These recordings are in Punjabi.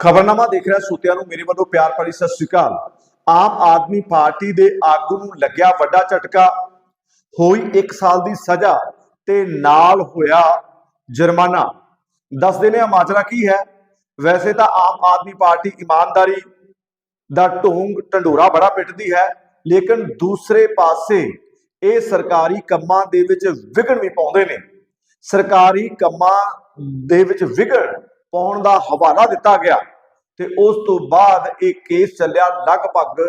ਖਬਰਨਾਮਾ ਦੇਖ ਰਿਹਾ ਸੂਤਿਆਂ ਨੂੰ, ਮੇਰੇ ਵੱਲੋਂ ਪਿਆਰ ਭਰੀ ਸਤਿ ਸ਼੍ਰੀ ਅਕਾਲ। ਆਮ ਆਦਮੀ ਪਾਰਟੀ ਦੇ ਆਗੂ ਨੂੰ ਲੱਗਿਆ ਵੱਡਾ ਝਟਕਾ। ਹੋਈ 1 ਸਾਲ ਦੀ ਸਜ਼ਾ ਤੇ ਨਾਲ ਹੋਇਆ ਜੁਰਮਾਨਾ। ਦੱਸਦੇ ਨੇ ਮਾਜਰਾ ਕੀ ਹੈ। ਵੈਸੇ ਤਾਂ ਆਮ ਆਦਮੀ ਪਾਰਟੀ ਇਮਾਨਦਾਰੀ ਦਾ ਢੋਂਗ ਢੰਡੋਰਾ ਬੜਾ ਪਿੱਟਦੀ ਹੈ, ਲੇਕਿਨ ਦੂਸਰੇ ਪਾਸੇ ਇਹ ਸਰਕਾਰੀ ਕੰਮਾਂ ਦੇ ਵਿੱਚ ਵਿਘਨ ਵੀ ਪਾਉਂਦੇ ਨੇ। ਸਰਕਾਰੀ ਕੰਮਾਂ ਦੇ ਵਿੱਚ ਵਿਘਨ ਪਾਉਣ ਦਾ ਹਵਾਲਾ ਦਿੱਤਾ ਗਿਆ ਤੇ ਉਸ ਤੋਂ ਬਾਅਦ ਇਹ ਕੇਸ ਚੱਲਿਆ ਲਗਭਗ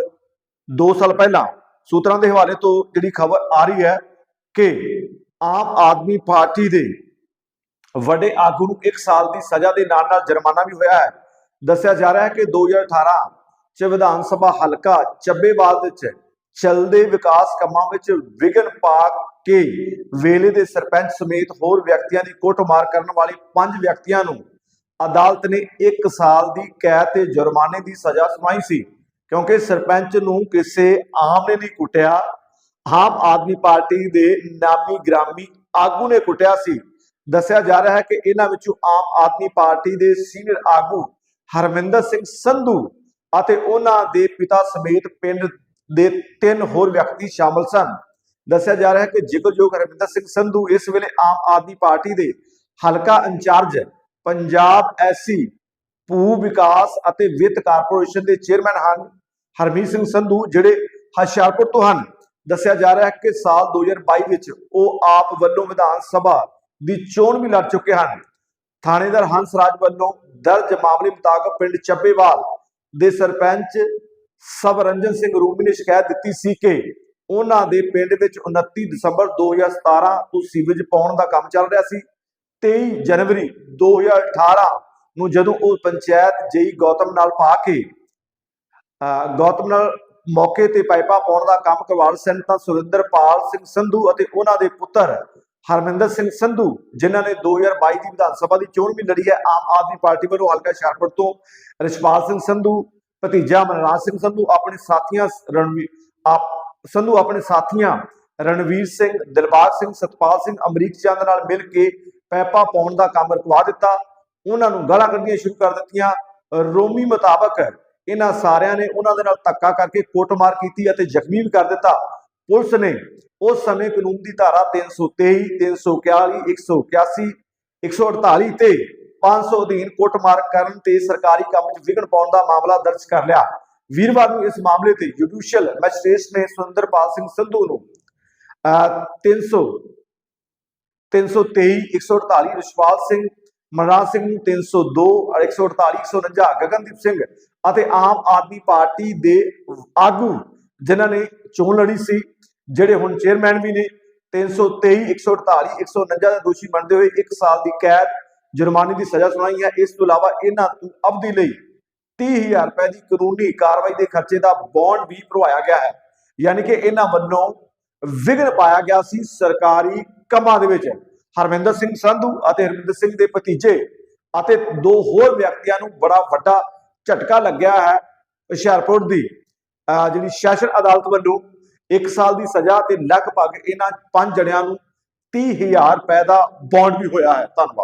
2 ਸਾਲ ਪਹਿਲਾਂ। ਸੂਤਰਾਂ ਦੇ ਹਵਾਲੇ ਤੋਂ ਜਿਹੜੀ ਖਬਰ ਆ ਰਹੀ ਹੈ ਕਿ ਆਮ ਆਦਮੀ ਪਾਰਟੀ ਦੇ ਵੱਡੇ ਆਗੂ ਨੂੰ 1 ਸਾਲ ਦੀ ਸਜ਼ਾ ਦੇ ਨਾਲ ਨਾਲ ਜੁਰਮਾਨਾ ਵੀ ਹੋਇਆ ਹੈ। ਦੱਸਿਆ ਜਾ ਰਿਹਾ ਹੈ ਕਿ 2018 ਚ ਵਿਧਾਨ ਸਭਾ ਹਲਕਾ ਚੱਬੇਵਾਲ ਵਿੱਚ ਚੱਲਦੇ ਵਿਕਾਸ ਕੰਮਾਂ ਵਿੱਚ ਵਿਘਨ ਪਾ ਕੇ ਵੇਲੇ ਦੇ ਸਰਪੰਚ ਸਮੇਤ ਹੋਰ ਵਿਅਕਤੀਆਂ ਦੀ ਕੁੱਟਮਾਰ ਕਰਨ ਵਾਲੇ ਪੰਜ ਵਿਅਕਤੀਆਂ ਨੂੰ ਅਦਾਲਤ ਨੇ 1 ਸਾਲ ਦੀ ਕੈਦ ਤੇ ਜੁਰਮਾਨੇ ਦੀ ਸਜ਼ਾ ਸੁਣਾਈ ਸੀ, ਕਿਉਂਕਿ ਸਰਪੰਚ ਨੂੰ ਕਿਸੇ ਆਮ ਨੇ ਨਹੀਂ ਕੁੱਟਿਆ। ਆਮ ਆਦਮੀ ਪਾਰਟੀ ਦੇ ਨਾਮੀ ਗ੍ਰਾਮੀ ਆਗੂ ਨੇ ਕੁੱਟਿਆ ਸੀ। ਦੱਸਿਆ ਜਾ ਰਿਹਾ ਹੈ ਕਿ ਇਹਨਾਂ ਵਿੱਚੋਂ ਆਮ ਆਦਮੀ ਪਾਰਟੀ ਦੇ ਸੀਨੀਅਰ ਆਗੂ ਹਰਮਿੰਦਰ ਸਿੰਘ ਸੰਧੂ ਅਤੇ ਉਹਨਾਂ ਦੇ ਪਿਤਾ ਸਮੇਤ ਪਿੰਡ ਦੇ ਤਿੰਨ ਹੋਰ ਵਿਅਕਤੀ ਸ਼ਾਮਲ ਸਨ। ਦੱਸਿਆ ਜਾ ਰਿਹਾ ਹੈ ਕਿ ਜ਼ਿਕਰਯੋਗ ਹਰਮਿੰਦਰ ਸਿੰਘ ਸੰਧੂ ਇਸ ਵੇਲੇ ਆਮ ਆਦਮੀ ਪਾਰਟੀ ਦੇ ਹਲਕਾ ਇੰਚਾਰਜ ਪੰਜਾਬ ਐਸੀ ਭੂ ਵਿਕਾਸ ਅਤੇ ਵਿੱਤ ਕਾਰਪੋਰੇਸ਼ਨ ਦੇ ਚੇਅਰਮੈਨ ਹਨ ਹਰਮੀਤ ਸਿੰਘ ਸੰਧੂ, ਜਿਹੜੇ ਹੁਸ਼ਿਆਰਪੁਰ ਤੋਂ ਹਨ। ਦੱਸਿਆ ਜਾ ਰਿਹਾ ਹੈ ਕਿ ਸਾਲ 2022 ਵਿੱਚ ਉਹ ਆਪ ਵੱਲੋਂ ਵਿਧਾਨ ਸਭਾ ਦੀ ਚੋਣ ਵੀ ਲੜ ਚੁੱਕੇ ਹਨ। ਥਾਣੇਦਾਰ ਹੰਸ ਰਾਜ ਵੱਲੋਂ ਦਰਜ ਮਾਮਲੇ ਮੁਤਾਬਕ ਪਿੰਡ ਚੱਬੇਵਾਲ ਦੇ ਸਰਪੰਚ ਸਵਰੰਜਨ ਸਿੰਘ ਰੂਮੀ ਨੇ ਸ਼ਿਕਾਇਤ ਦਿੱਤੀ ਸੀ ਕਿ ਉਹਨਾਂ ਦੇ ਪਿੰਡ ਵਿੱਚ 29 ਦਸੰਬਰ 2017 ਤੋਂ ਸੀਵਰੇਜ ਪਾਉਣ ਦਾ ਕੰਮ ਚੱਲ ਰਿਹਾ ਸੀ। 23 ਜਨਵਰੀ 2018 ਨੂੰ ਜਦੋਂ ਉਹ ਪੰਚਾਇਤ ਜਈ ਗੌਤਮ ਨਾਲ ਪਾ ਕੇ, ਅਹ, ਗੌਤਮ ਨਾਲ ਮੌਕੇ ਤੇ ਪਾਈਪਾਂ ਪਾਉਣ ਦਾ ਕੰਮ ਕਰਵਾ ਸਨ, ਤਾਂ ਸੁਰਿੰਦਰਪਾਲ ਸਿੰਘ ਸੰਧੂ ਅਤੇ ਉਹਨਾਂ ਦੇ ਪੁੱਤਰ ਹਰਮਿੰਦਰ ਸਿੰਘ ਸੰਧੂ, ਜਿਨ੍ਹਾਂ ਨੇ 2022 ਦੀ ਵਿਧਾਨ ਸਭਾ ਦੀ ਚੋਣ ਵੀ ਲੜੀ ਹੈ, ਆਮ ਆਦਮੀ ਪਾਰਟੀ ਵੱਲੋਂ ਹਲਕਾ ਹੁਸ਼ਿਆਰਪੁਰ ਤੋਂ ਰਿਸ਼ਪਾਲ ਸਿੰਘ ਸੰਧੂ, ਭਤੀਜਾ ਮਨਰਾਜ ਸਿੰਘ ਸੰਧੂ, ਆਪਣੇ ਸਾਥੀਆਂ ਰਣਵੀਰ ਆਪ, ਸੰਧੂ ਆਪਣੇ ਸਾਥੀਆਂ ਰਣਵੀਰ ਸਿੰਘ, ਦਿਲਬਾਗ ਸਿੰਘ, ਸਤਪਾਲ ਸਿੰਘ, ਅਮਰੀਕ ਚੰਦ ਨਾਲ ਮਿਲ ਕੇ ਪੈਪਾ ਪਾਉਣ ਦਾ ਕੰਮ ਰੁਕਵਾ ਦਿੱਤਾ ਉਹਨਾਂ ਨੂੰ ਗਾਲਾਂ ਕੱਢੀਆਂ ਸ਼ੁਰੂ ਕਰ ਦਿੱਤੀਆਂ। ਰੋਮੀ ਮੁਤਾਬਕ ਇਹਨਾਂ ਸਾਰਿਆਂ ਨੇ ਉਹਨਾਂ ਦੇ ਨਾਲ ਧੱਕਾ ਕਰਕੇ ਕੁੱਟਮਾਰ ਕੀਤੀ ਅਤੇ ਜ਼ਖਮੀ ਵੀ ਕਰ ਦਿੱਤਾ। ਪੁਲਿਸ ਨੇ ਉਸ ਸਮੇਂ ਕਾਨੂੰਨ ਦੀ ਧਾਰਾ 323 341 181 148 ਤੇ 500 ਅਧੀਨ ਕੋਟਮਾਰ ਕਰਨ ਤੇ ਸਰਕਾਰੀ ਕੰਮ 'ਚ ਵਿਘਨ ਪਾਉਣ ਦਾ ਮਾਮਲਾ ਦਰਜ ਕਰ ਲਿਆ। ਵੀਰਵਾਰ ਨੂੰ ਇਸ ਮਾਮਲੇ ਤੇ ਜੁਡੀਸ਼ੀਅਲ ਮੈਜਿਸਟ੍ਰੇਟ ਨੇ ਸੁਰਿੰਦਰਪਾਲ ਸਿੰਘ ਸੰਧੂ ਨੂੰ ਅਹ, 300 323 148 ਰਿਸ਼ਪਾਲ ਸਿੰਘ, ਮਨਰਾਜ ਸਿੰਘ ਨੂੰ 302 ਔਰ 148 149 ਗਗਨਦੀਪ ਸਿੰਘ ਅਤੇ ਆਮ ਆਦਮੀ ਪਾਰਟੀ ਦੇ ਆਗੂ ਜਿਨ੍ਹਾਂ ਨੇ ਚੋਣ ਲੜੀ ਸੀ, ਜਿਹੜੇ ਹੁਣ ਚੇਅਰਮੈਨ ਵੀ ਨੇ 323 148 149 ਦੇ ਦੋਸ਼ੀ ਬਣਦੇ ਹੋਏ 1 ਸਾਲ ਦੀ ਕੈਦ ਜੁਰਮਾਨੇ ਦੀ ਸਜ਼ਾ ਸੁਣਾਈ ਹੈ। ਇਸ ਤੋਂ ਇਲਾਵਾ ਇਹਨਾਂ ਨੂੰ ਅਵਧੀ ਲਈ 30000 ਰੁਪਏ ਦੀ ਕਾਨੂੰਨੀ ਕਾਰਵਾਈ ਦੇ ਖਰਚੇ ਦਾ ਬੌਂਡ ਵੀ ਭਰਵਾਇਆ ਗਿਆ ਹੈ। ਯਾਨੀ ਕਿ ਇਹਨਾਂ ਵੱਲੋਂ ਵਿਘਨ ਪਾਇਆ ਗਿਆ ਸੀ। ਸਰਕਾਰੀ ਕੰਮਾਂ ਦੇ ਵਿੱਚ। ਹਰਮਿੰਦਰ ਸਿੰਘ ਸੰਧੂ ਅਤੇ ਹਰਮਿੰਦਰ ਸਿੰਘ ਦੇ ਭਤੀਜੇ ਅਤੇ ਦੋ ਹੋਰ ਵਿਅਕਤੀਆਂ ਨੂੰ ਬੜਾ ਵੱਡਾ ਝਟਕਾ ਲੱਗਿਆ ਹੈ ਹੁਸ਼ਿਆਰਪੁਰ ਦੀ। ਅਹ ਜਿਹੜੀ ਸੈਸ਼ਨ ਅਦਾਲਤ ਵੱਲੋਂ 1 ਸਾਲ ਦੀ ਸਜ਼ਾ ਤੇ ਲਗਭਗ ਇਹਨਾਂ ਪੰਜ ਜਣਿਆਂ ਨੂੰ 30000 ਰੁਪਏ ਦਾ ਬੌਂਡ ਵੀ ਹੋਇਆ ਹੈ। ਧੰਨਵਾਦ।